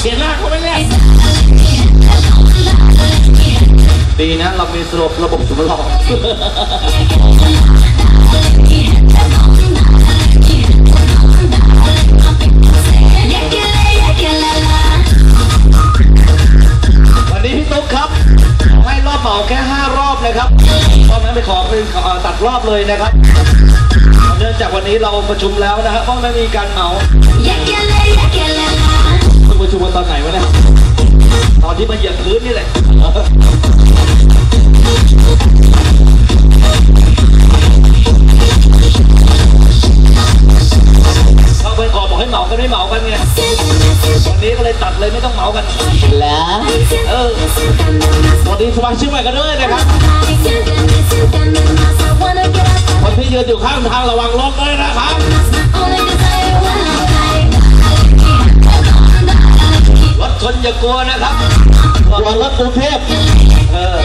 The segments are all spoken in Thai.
เปลี่ยนหน้าเขาไม่เล่ดีนะ เรามีระบบระบบสุบลองวันนี้พี่ตุ๊กครับ ให้รอบเหมาแค่ 5 รอบนะครับเพราะนั้นไปขอเป็นตัดรอบเลยนะครับ นื่องจากวันนี้เราประชุมแล้วนะฮะเพราะไม่มีการเหมาคุณประชุมกันตอนไหนวะเนี่ยตอนที่มาเหยียบพื้นนี่แหละเขาไปขอบอกให้เหมากันไม่เหมากันไงวันนี้ก็เลยตัดเลยไม่ต้องเหมากันแล้วเออสวัสดีสมาชิกใหม่กันด้วยนะครับ นที่ยืนอยู่ข้างทางระวังรถด้วยนะครับรถชนอย่ากลัวนะครับกลัวรถกรุงเทพเออ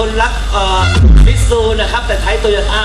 คนรักอ่อมิตซูนะครับ แต่ใช้โตโยต้า